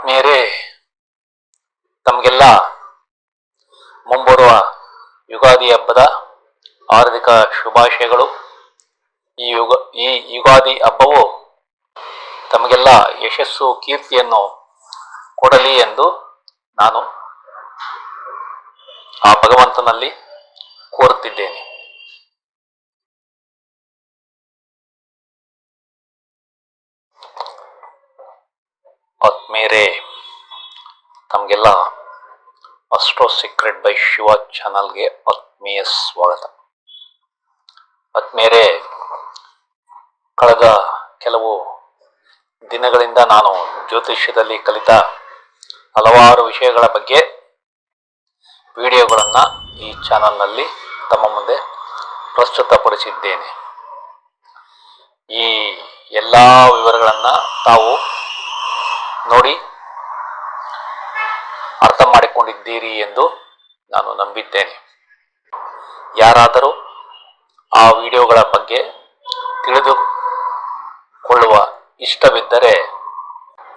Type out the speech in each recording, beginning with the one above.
ಆತ್ಮೀಯರೇ, ತಮಗೆಲ್ಲ ಮುಂಬರುವ ಯುಗಾದಿ ಹಬ್ಬದ ಹಾರ್ದಿಕ ಶುಭಾಶಯಗಳು. ಈ ಯುಗ, ಈ ಯುಗಾದಿ ಹಬ್ಬವು ತಮಗೆಲ್ಲ ಯಶಸ್ಸು, ಕೀರ್ತಿಯನ್ನು ಕೊಡಲಿ ಎಂದು ನಾನು ಆ ಭಗವಂತನಲ್ಲಿ ಕೋರುತ್ತಿದ್ದೇನೆ. ಆತ್ಮೀಯರೇ ತಮಗೆಲ್ಲ ಅಸ್ಟ್ರೋ ಸೀಕ್ರೆಟ್ ಬೈ ಶಿವ ಚಾನಲ್ಗೆ ಆತ್ಮೀಯ ಸ್ವಾಗತ. ಆತ್ಮೇರೆ ಕಳೆದ ಕೆಲವು ದಿನಗಳಿಂದ ನಾನು ಜ್ಯೋತಿಷ್ಯದಲ್ಲಿ ಕಲಿತ ಹಲವಾರು ವಿಷಯಗಳ ಬಗ್ಗೆ ವಿಡಿಯೋಗಳನ್ನು ಈ ಚಾನಲ್ನಲ್ಲಿ ತಮ್ಮ ಮುಂದೆ ಪ್ರಸ್ತುತಪಡಿಸಿದ್ದೇನೆ. ಈ ಎಲ್ಲ ವಿವರಗಳನ್ನು ತಾವು ನೋಡಿ ಅರ್ಥ ಮಾಡಿಕೊಂಡಿದ್ದೀರಿ ಎಂದು ನಾನು ನಂಬಿದ್ದೇನೆ. ಯಾರಾದರೂ ಆ ವಿಡಿಯೋಗಳ ಬಗ್ಗೆ ತಿಳಿದುಕೊಳ್ಳುವ ಇಷ್ಟವಿದ್ದರೆ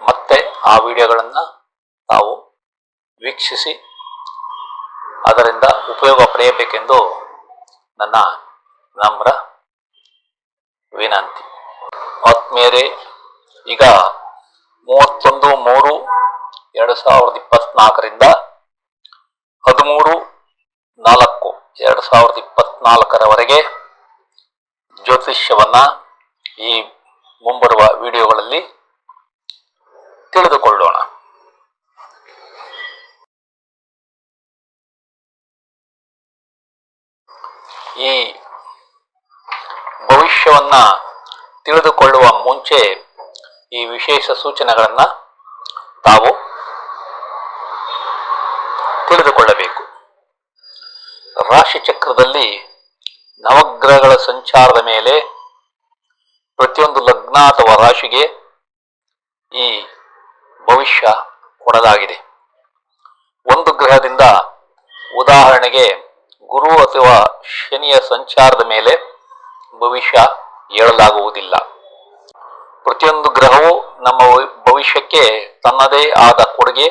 ಮತ್ತೆ ಆ ವಿಡಿಯೋಗಳನ್ನು ತಾವು ವೀಕ್ಷಿಸಿ ಅದರಿಂದ ಉಪಯೋಗ ಪಡೆಯಬೇಕೆಂದು ನನ್ನ ನಮ್ರ ವಿನಂತಿ. ಆತ್ಮೀಯರೇ, ಈಗ ಮೂವತ್ತೊಂದು ಮೂರು ಎರಡು ಸಾವಿರದ ಇಪ್ಪತ್ನಾಲ್ಕರಿಂದ ಹದಿಮೂರು ನಾಲ್ಕು, ಎರಡು ಸಾವಿರದ ಇಪ್ಪತ್ನಾಲ್ಕರವರೆಗೆ ಜ್ಯೋತಿಷ್ಯವನ್ನ ಈ ಮುಂಬರುವ ವಿಡಿಯೋಗಳಲ್ಲಿ ತಿಳಿದುಕೊಳ್ಳೋಣ. ಈ ಭವಿಷ್ಯವನ್ನ ತಿಳಿದುಕೊಳ್ಳುವ ಮುಂಚೆ ಈ ವಿಶೇಷ ಸೂಚನೆಗಳನ್ನು ತಾವು ತಿಳಿದುಕೊಳ್ಳಬೇಕು. ರಾಶಿ ಚಕ್ರದಲ್ಲಿ ನವಗ್ರಹಗಳ ಸಂಚಾರದ ಮೇಲೆ ಪ್ರತಿಯೊಂದು ಲಗ್ನ ಅಥವಾ ರಾಶಿಗೆ ಈ ಭವಿಷ್ಯ ಕೊಡಲಾಗಿದೆ. ಒಂದು ಗ್ರಹದಿಂದ ಉದಾಹರಣೆಗೆ ಗುರು ಅಥವಾ ಶನಿಯ ಸಂಚಾರದ ಮೇಲೆ ಭವಿಷ್ಯ ಹೇಳಲಾಗುವುದಿಲ್ಲ ಪ್ರತಿಯೊಂದು ಗ್ರಹವು ನಮ್ಮ ಭವಿಷ್ಯಕ್ಕೆ ತನ್ನದೇ ಆದ ಕೊಡುಗೆ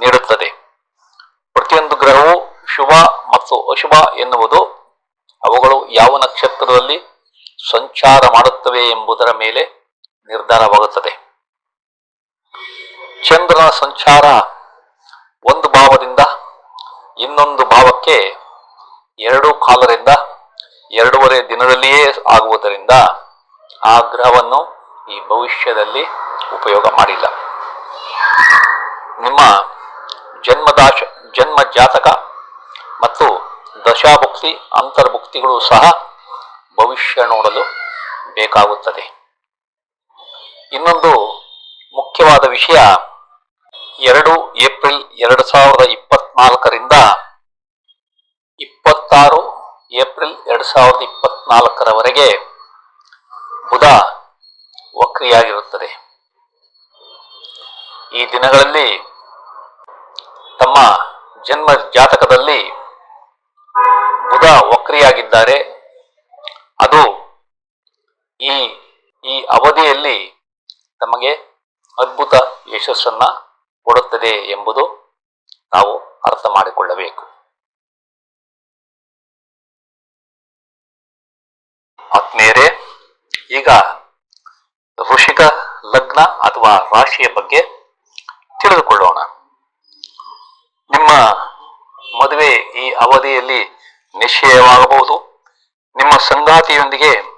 ನೀಡುತ್ತದೆ. ಪ್ರತಿಯೊಂದು ಗ್ರಹವು ಶುಭ ಮತ್ತು ಅಶುಭ ಎನ್ನುವುದು ಅವುಗಳು ಯಾವ ನಕ್ಷತ್ರದಲ್ಲಿ ಸಂಚಾರ ಮಾಡುತ್ತವೆ ಎಂಬುದರ ಮೇಲೆ ನಿರ್ಧಾರವಾಗುತ್ತದೆ. ಚಂದ್ರನ ಸಂಚಾರ ಒಂದು ಭಾವದಿಂದ ಇನ್ನೊಂದು ಭಾವಕ್ಕೆ ಎರಡು ಕಾಲರಿಂದ ಎರಡೂವರೆ ದಿನದಲ್ಲಿಯೇ ಆಗುವುದರಿಂದ ಆ ಗ್ರಹವನ್ನು ಈ ಭವಿಷ್ಯದಲ್ಲಿ ಉಪಯೋಗ ಮಾಡಿಲ್ಲ. ನಿಮ್ಮ ಜನ್ಮದಾಶ ಜನ್ಮ ಜಾತಕ ಮತ್ತು ದಶಾಭುಕ್ತಿ, ಅಂತರ್ಭುಕ್ತಿಗಳು ಸಹ ಭವಿಷ್ಯ ನೋಡಲು ಬೇಕಾಗುತ್ತದೆ. ಇನ್ನೊಂದು ಮುಖ್ಯವಾದ ವಿಷಯ, ಎರಡು ಏಪ್ರಿಲ್ ಎರಡು ಸಾವಿರದ ಇಪ್ಪತ್ನಾಲ್ಕರಿಂದ ಇಪ್ಪತ್ತಾರು ಏಪ್ರಿಲ್ ಎರಡು ಸಾವಿರದ ಇಪ್ಪತ್ನಾಲ್ಕರವರೆಗೆ ಬುಧ ವಕ್ರಿಯಾಗಿರುತ್ತದೆ. ಈ ದಿನಗಳಲ್ಲಿ ತಮ್ಮ ಜನ್ಮ ಜಾತಕದಲ್ಲಿ ಬುಧ ವಕ್ರಿಯಾಗಿದ್ದಾರೆ. ಅದು ಈ ಈ ಅವಧಿಯಲ್ಲಿ ತಮಗೆ ಅದ್ಭುತ ಯಶಸ್ಸನ್ನ ಕೊಡುತ್ತದೆ ಎಂಬುದು ನಾವು ಅರ್ಥ ಮಾಡಿಕೊಳ್ಳಬೇಕು. ಆತ್ಮೀಯರೇ, ಈಗ ವೃಷಿಕ ಲಗ್ನ ಅಥವಾ ರಾಶಿಯ ಬಗ್ಗೆ ತಿಳಿದುಕೊಳ್ಳೋಣ ನಿಮ್ಮ ಮದುವೆ ಈ ಅವಧಿಯಲ್ಲಿ ನಿಶ್ಚಯವಾಗಬಹುದು. ನಿಮ್ಮ ಸಂಗಾತಿಯೊಂದಿಗೆ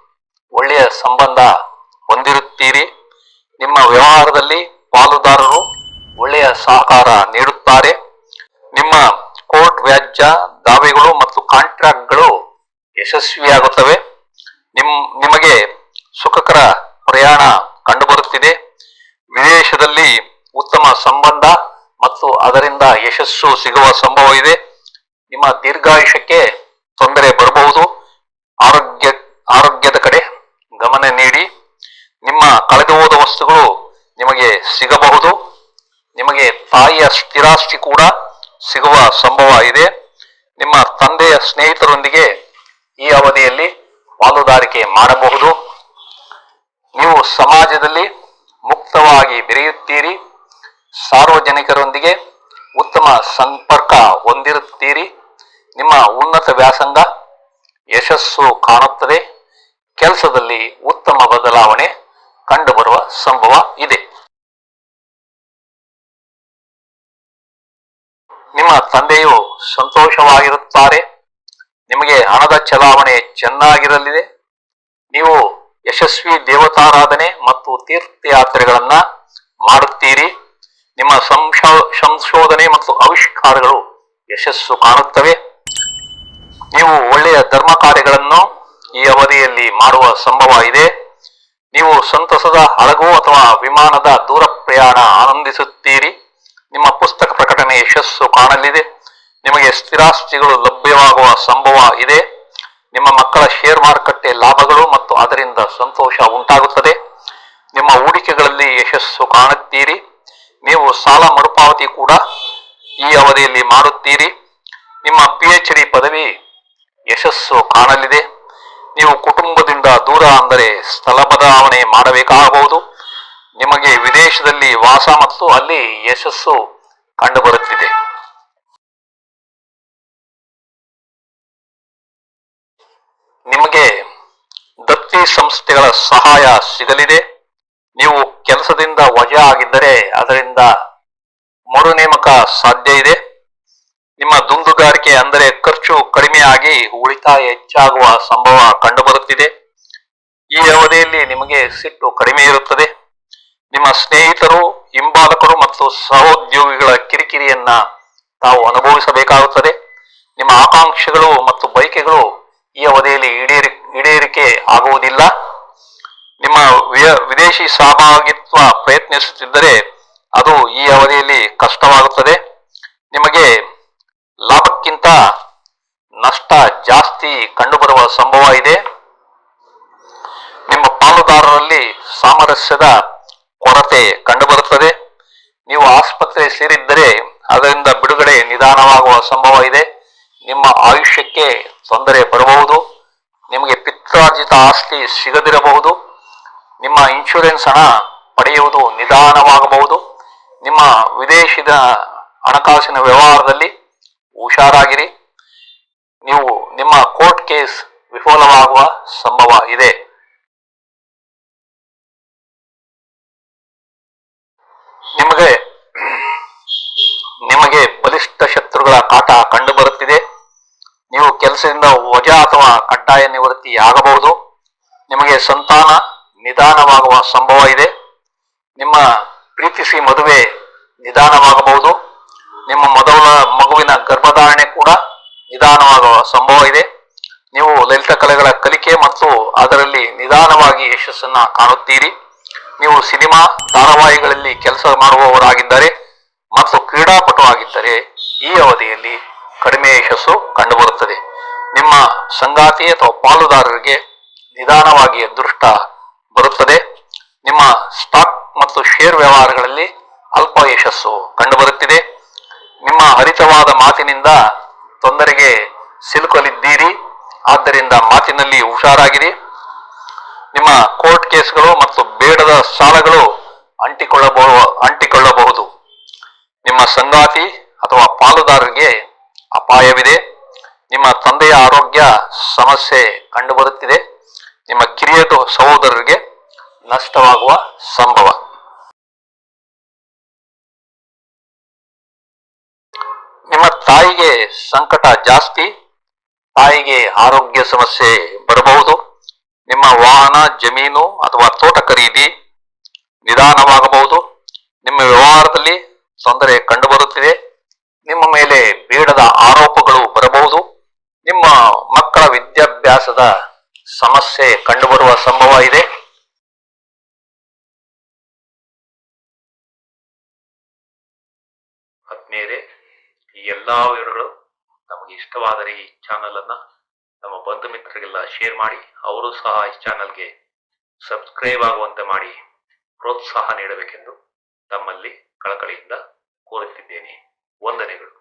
ಒಳ್ಳೆಯ ಸಂಬಂಧ ಹೊಂದಿರುತ್ತೀರಿ. ನಿಮ್ಮ ವ್ಯವಹಾರದಲ್ಲಿ ಪಾಲುದಾರರು ಒಳ್ಳೆಯ ಸಹಕಾರ ನೀಡುತ್ತಾರೆ. ನಿಮ್ಮ ಕೋರ್ಟ್ ವ್ಯಾಜ್ಯ ದಾವೆಗಳು ಮತ್ತು ಕಾಂಟ್ರಾಕ್ಟ್ಗಳು ಯಶಸ್ವಿಯಾಗುತ್ತವೆ. ನಿಮ್, ನಿಮಗೆ ಸುಖಕರ ಪ್ರಯಾಣ ಕಂಡುಬರುತ್ತಿದೆ. ವಿದೇಶದಲ್ಲಿ ಉತ್ತಮ ಸಂಬಂಧ ಮತ್ತು ಅದರಿಂದ ಯಶಸ್ಸು ಸಿಗುವ ಸಂಭವ ಇದೆ ದೀರ್ಘಾಯುಷ್ಯಕ್ಕೆ ತೊಂದರೆ ಬರಬಹುದು. ಆರೋಗ್ಯ, ಆರೋಗ್ಯದ ಕಡೆ ಗಮನ ನೀಡಿ. ನಿಮ್ಮ ಕಳೆದು ಹೋದ ವಸ್ತುಗಳು ನಿಮಗೆ ಸಿಗಬಹುದು. ನಿಮಗೆ ತಾಯಿಯ ಸ್ಥಿರಾಸ್ತಿ ಕೂಡ ಸಿಗುವ ಸಂಭವ ಇದೆ. ನಿಮ್ಮ ತಂದೆಯ ಸ್ನೇಹಿತರೊಂದಿಗೆ ಈ ಅವಧಿಯಲ್ಲಿ ಪಾಲುದಾರಿಕೆ ಮಾಡಬಹುದು. ನೀವು ಸಮಾಜದಲ್ಲಿ ಮುಕ್ತವಾಗಿ ಬೆರೆಯುತ್ತೀರಿ. ಸಾರ್ವಜನಿಕರೊಂದಿಗೆ ಉತ್ತಮ ಸಂಪರ್ಕ ಹೊಂದಿರುತ್ತೀರಿ. ನಿಮ್ಮ ಉನ್ನತ ವ್ಯಾಸಂಗ ಯಶಸ್ಸು ಕಾಣುತ್ತದೆ. ಕೆಲಸದಲ್ಲಿ ಉತ್ತಮ ಬದಲಾವಣೆ ಕಂಡುಬರುವ ಸಂಭವ ಇದೆ. ನಿಮ್ಮ ತಂದೆಯು ಸಂತೋಷವಾಗಿರುತ್ತಾರೆ. ನಿಮಗೆ ಹಣದ ಚಲಾವಣೆ ಚೆನ್ನಾಗಿರಲಿದೆ. ನೀವು ಯಶಸ್ವಿ ದೇವತಾರಾಧನೆ ಮತ್ತು ತೀರ್ಥಯಾತ್ರೆಗಳನ್ನ ಮಾಡುತ್ತೀರಿ. ನಿಮ್ಮ ಸಂಶೋ, ಸಂಶೋಧನೆ ಮತ್ತು ಆವಿಷ್ಕಾರಗಳು ಯಶಸ್ಸು ಕಾಣುತ್ತವೆ. ನೀವು ಒಳ್ಳೆಯ ಧರ್ಮ ಕಾರ್ಯಗಳನ್ನು ಈ ಅವಧಿಯಲ್ಲಿ ಮಾಡುವ ಸಂಭವ ಇದೆ. ನೀವು ಸಂತಸದ ಹಡಗು ಅಥವಾ ವಿಮಾನದ ದೂರ ಪ್ರಯಾಣ ಆನಂದಿಸುತ್ತೀರಿ. ನಿಮ್ಮ ಪುಸ್ತಕ ಪ್ರಕಟಣೆ ಯಶಸ್ಸು ಕಾಣಲಿದೆ. ನಿಮಗೆ ಸ್ಥಿರಾಸ್ತಿಗಳು ಲಭ್ಯವಾಗುವ ಸಂಭವ ಇದೆ. ನಿಮ್ಮ ಮಕ್ಕಳ ಶೇರ್ ಮಾರುಕಟ್ಟೆ ಲಾಭಗಳು ಮತ್ತು ಅದರಿಂದ ಸಂತೋಷ ಉಂಟಾಗುತ್ತದೆ. ನಿಮ್ಮ ಹೂಡಿಕೆಗಳಲ್ಲಿ ಯಶಸ್ಸು ಕಾಣುತ್ತೀರಿ. ನೀವು ಸಾಲ ಮರುಪಾವತಿ ಕೂಡ ಈ ಅವಧಿಯಲ್ಲಿ ಮಾಡುತ್ತೀರಿ. ನಿಮ್ಮ ಪಿ ಎಚ್ ಡಿ ಪದವಿ ಯಶಸ್ಸು ಕಾಣಲಿದೆ. ನೀವು ಕುಟುಂಬದಿಂದ ದೂರ ಅಂದರೆ ಸ್ಥಳ ಬದಲಾವಣೆ ಮಾಡಬೇಕಾಗಬಹುದು. ನಿಮಗೆ ವಿದೇಶದಲ್ಲಿ ವಾಸ ಮತ್ತು ಅಲ್ಲಿ ಯಶಸ್ಸು ಕಂಡುಬರುತ್ತಿದೆ. ನಿಮಗೆ ದತ್ತಿ ಸಂಸ್ಥೆಗಳ ಸಹಾಯ ಸಿಗಲಿದೆ. ನೀವು ಕೆಲಸದಿಂದ ವಜಾ ಆಗಿದ್ದರೆ ಅದರಿಂದ ಮರುನೇಮಕ ಸಾಧ್ಯ ಇದೆ. ನಿಮ್ಮ ದುಂದುಗಾರಿಕೆ ಅಂದರೆ ಖರ್ಚು ಕಡಿಮೆಯಾಗಿ ಉಳಿತಾಯ ಹೆಚ್ಚಾಗುವ ಸಂಭವ ಕಂಡುಬರುತ್ತಿದೆ. ಈ ಅವಧಿಯಲ್ಲಿ ನಿಮಗೆ ಸಿಟ್ಟು ಕಡಿಮೆ ಇರುತ್ತದೆ. ನಿಮ್ಮ ಸ್ನೇಹಿತರು, ಹಿಂಬಾಲಕರು ಮತ್ತು ಸಹೋದ್ಯೋಗಿಗಳ ಕಿರಿಕಿರಿಯನ್ನ ತಾವು ಅನುಭವಿಸಬೇಕಾಗುತ್ತದೆ. ನಿಮ್ಮ ಆಕಾಂಕ್ಷೆಗಳು ಮತ್ತು ಬಯಕೆಗಳು ಈ ಅವಧಿಯಲ್ಲಿ ಈಡೇರಿ, ಈಡೇರಿಕೆ ಆಗುವುದಿಲ್ಲ. ನಿಮ್ಮ ವಿದೇಶಿ ಸಹಭಾಗಿತ್ವ ಪ್ರಯತ್ನಿಸುತ್ತಿದ್ದರೆ ಅದು ಈ ಅವಧಿಯಲ್ಲಿ ಕಷ್ಟವಾಗುತ್ತದೆ. ನಿಮಗೆ ಲಾಭಕ್ಕಿಂತ ನಷ್ಟ ಜಾಸ್ತಿ ಕಂಡುಬರುವ ಸಂಭವ ಇದೆ. ನಿಮ್ಮ ಪಾಲುದಾರರಲ್ಲಿ ಸಾಮರಸ್ಯದ ಕೊರತೆ ಕಂಡುಬರುತ್ತದೆ. ನೀವು ಆಸ್ಪತ್ರೆ ಸೇರಿದ್ದರೆ ಅದರಿಂದ ಬಿಡುಗಡೆ ನಿಧಾನವಾಗುವ ಸಂಭವ ಇದೆ. ನಿಮ್ಮ ಆಯುಷ್ಯಕ್ಕೆ ತೊಂದರೆ ಬರಬಹುದು. ನಿಮಗೆ ಪಿತ್ರಾರ್ಜಿತ ಆಸ್ತಿ ಸಿಗದಿರಬಹುದು. ನಿಮ್ಮ ಇನ್ಶೂರೆನ್ಸ್ ಹಣ ಪಡೆಯುವುದು ನಿಧಾನವಾಗಬಹುದು. ನಿಮ್ಮ ವಿದೇಶದ ಹಣಕಾಸಿನ ವ್ಯವಹಾರದಲ್ಲಿ ಹುಷಾರಾಗಿರಿ. ನೀವು ನಿಮ್ಮ ಕೋರ್ಟ್ ಕೇಸ್ ವಿಫಲವಾಗುವ ಸಂಭವ ಇದೆ. ನಿಮಗೆ ನಿಮಗೆ ಬಲಿಷ್ಠ ಶತ್ರುಗಳ ಕಾಟ ಕಂಡು ಬರುತ್ತಿದೆ ನೀವು ಕೆಲಸದಿಂದ ವಜಾ ಅಥವಾ ಕಡ್ಡಾಯ ನಿವೃತ್ತಿ ಆಗಬಹುದು ನಿಮಗೆ ಸಂತಾನ ನಿಧಾನವಾಗುವ ಸಂಭವ ಇದೆ. ನಿಮ್ಮ ಪ್ರೀತಿಸಿ ಮದುವೆ ನಿಧಾನವಾಗಬಹುದು. ನಿಮ್ಮ ಮೊದಲ ನಿಧಾನವಾಗುವ ಸಂಭವ ಇದೆ. ನೀವು ಲಲಿತ ಕಲೆಗಳ ಕಲಿಕೆ ಮತ್ತು ಅದರಲ್ಲಿ ನಿಧಾನವಾಗಿ ಯಶಸ್ಸನ್ನ ಕಾಣುತ್ತೀರಿ. ನೀವು ಸಿನಿಮಾ, ಧಾರಾವಾಹಿಗಳಲ್ಲಿ ಕೆಲಸ ಮಾಡುವವರಾಗಿದ್ದರೆ ಮತ್ತು ಕ್ರೀಡಾಪಟು ಆಗಿದ್ದರೆ ಈ ಅವಧಿಯಲ್ಲಿ ಕಡಿಮೆ ಯಶಸ್ಸು ಕಂಡುಬರುತ್ತದೆ. ನಿಮ್ಮ ಸಂಗಾತಿ ಅಥವಾ ಪಾಲುದಾರರಿಗೆ ನಿಧಾನವಾಗಿ ಅದೃಷ್ಟ ಬರುತ್ತದೆ. ನಿಮ್ಮ ಸ್ಟಾಕ್ ಮತ್ತು ಶೇರ್ ವ್ಯವಹಾರಗಳಲ್ಲಿ ಅಲ್ಪ ಯಶಸ್ಸು ಕಂಡುಬರುತ್ತಿದೆ. ನಿಮ್ಮ ಹರಿತವಾದ ಮಾತಿನಿಂದ ತೊಂದರೆಗೆ ಸಿಲುಕಲಿದ್ದೀರಿ. ಆದ್ದರಿಂದ ಮಾತಿನಲ್ಲಿ ಹುಷಾರಾಗಿರಿ. ನಿಮ್ಮ ಕೋರ್ಟ್ ಕೇಸ್ಗಳು ಮತ್ತು ಬೇಡದ ಸಾಲಗಳು ಅಂಟಿಕೊಳ್ಳಬಹುದು ಅಂಟಿಕೊಳ್ಳಬಹುದು. ನಿಮ್ಮ ಸಂಗಾತಿ ಅಥವಾ ಪಾಲುದಾರರಿಗೆ ಅಪಾಯವಿದೆ. ನಿಮ್ಮ ತಂದೆಯ ಆರೋಗ್ಯ ಸಮಸ್ಯೆ ಕಂಡುಬರುತ್ತಿದೆ. ನಿಮ್ಮ ಕಿರಿಯ ಸಹೋದರರಿಗೆ ನಷ್ಟವಾಗುವ ಸಂಭವ. ಸಂಕಟ ಜಾಸ್ತಿ, ತಾಯಿಗೆ ಆರೋಗ್ಯ ಸಮಸ್ಯೆ ಬರಬಹುದು. ನಿಮ್ಮ ವಾಹನ, ಜಮೀನು ಅಥವಾ ತೋಟ ಖರೀದಿ ನಿಧಾನವಾಗಬಹುದು. ನಿಮ್ಮ ವ್ಯವಹಾರದಲ್ಲಿ ತೊಂದರೆ ಕಂಡುಬರುತ್ತಿದೆ. ನಿಮ್ಮ ಮೇಲೆ ಬೇಡದ ಆರೋಪಗಳು ಬರಬಹುದು. ನಿಮ್ಮ ಮಕ್ಕಳ ವಿದ್ಯಾಭ್ಯಾಸದ ಸಮಸ್ಯೆ ಕಂಡುಬರುವ ಸಂಭವ ಇದೆ. ಈ ಎಲ್ಲಾ ವಿವರಗಳು ಇಷ್ಟವಾದರೆ ಈ ಚಾನಲ್ ಅನ್ನ ನಮ್ಮ ಬಂಧು ಮಿತ್ರರಿಗೆಲ್ಲ ಶೇರ್ ಮಾಡಿ, ಅವರು ಸಹ ಈ ಚಾನಲ್ಗೆ ಸಬ್ಸ್ಕ್ರೈಬ್ ಆಗುವಂತೆ ಮಾಡಿ ಪ್ರೋತ್ಸಾಹ ನೀಡಬೇಕೆಂದು ತಮ್ಮಲ್ಲಿ ಕಳಕಳಿಯಿಂದ ಕೋರುತ್ತಿದ್ದೇನೆ. ವಂದನೆಗಳು.